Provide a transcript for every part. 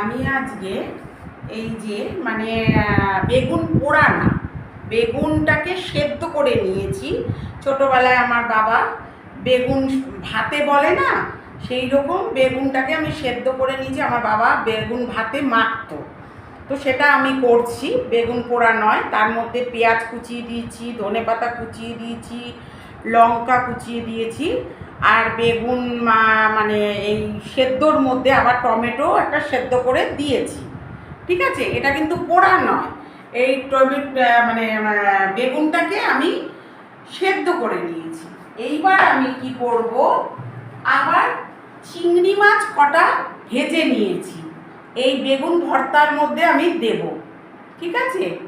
আমি আজকে এই যে মানে বেগুন পোড়া না, বেগুনটাকে সেদ্ধ করে নিয়েছি। ছোটোবেলায় আমার বাবা বেগুন ভাতে বলে না, সেই রকম বেগুনটাকে আমি সেদ্ধ করে নিয়েছি। আমার বাবা বেগুন ভাতে মাখতো। তো সেটা আমি করছি, বেগুন পোড়া নয়। তার মধ্যে পেঁয়াজ কুচিয়ে দিয়েছি ধনে পাতা কুচিয়ে দিয়েছি, লঙ্কা কুচিয়ে দিয়েছি। আর বেগুন মানে এই সেদ্ধর মধ্যে আবার টমেটো একটা সেদ্ধ করে দিয়েছি। ঠিক আছে? এটা কিন্তু পোড়া নয়। এই টমেটো মানে বেগুনটাকে আমি সেদ্ধ করে নিয়েছি। এইবার আমি কি করব? আবার চিংড়ি মাছ কটা ভেজে নিয়েছি। এই বেগুন ভর্তার মধ্যে আমি দেব। ঠিক আছে?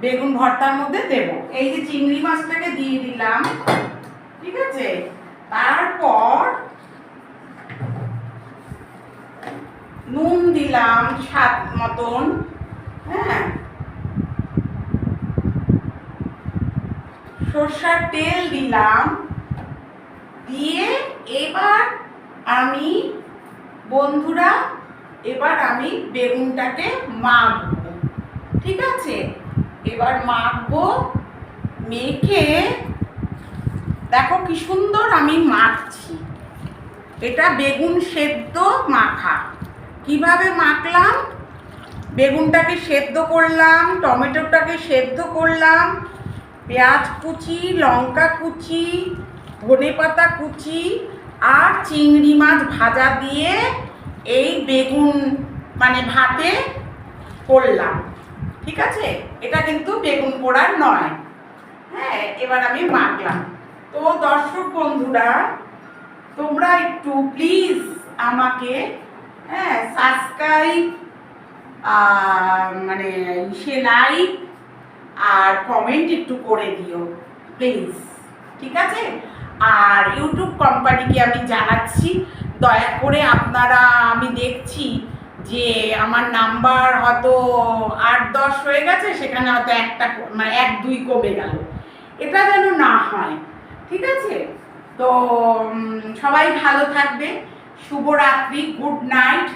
বেগুন ভর্তার মধ্যে দেব। এই যে চিংড়ি মাছটাকে দিয়ে দিলাম। ঠিক আছে? তারপর নুন দিলাম স্বাদ মতন হ্যাঁ? সর্ষার তেল দিলাম, দিয়ে এবার আমি বন্ধুরা, এবার আমি বেগুনটাকে মাখবো, ঠিক আছে? এবার মাখবো, মেখে দেখো কি সুন্দর আমি মাখছি। এটা বেগুন সেদ্ধ মাখা। কীভাবে মাখলাম? বেগুনটাকে সেদ্ধ করলাম, টমেটোটাকে সেদ্ধ করলাম, পেঁয়াজ কুচি, লঙ্কা কুচি, ধনে পাতা কুচি আর চিংড়ি মাছ ভাজা দিয়ে এই বেগুন মানে ভাতে করলাম। ঠিক আছে? এটা কিন্তু বেগুন পোড়ার নয়। হ্যাঁ এবার আমি মাখলাম। তো দর্শক বন্ধুরা, তোমরা একটু প্লিজ আমাকে হ্যাঁ সাবস্ক্রাইব মানে সে লাইক আর কমেন্ট একটু করে দিও প্লিজ ঠিক আছে? আর ইউটিউব কোম্পানিকে আমি জানাচ্ছি, দয়া করে আপনারা, আমি দেখছি যে আমার নাম্বার হয়তো আট দশ হয়ে গেছে, সেখানে হয়তো একটা মানে এক দুই কমে গেল। এটা যেন না হয়। ঠিক আছে? তো সবাই ভালো থাকবে। শুভরাত্রি গুড নাইট।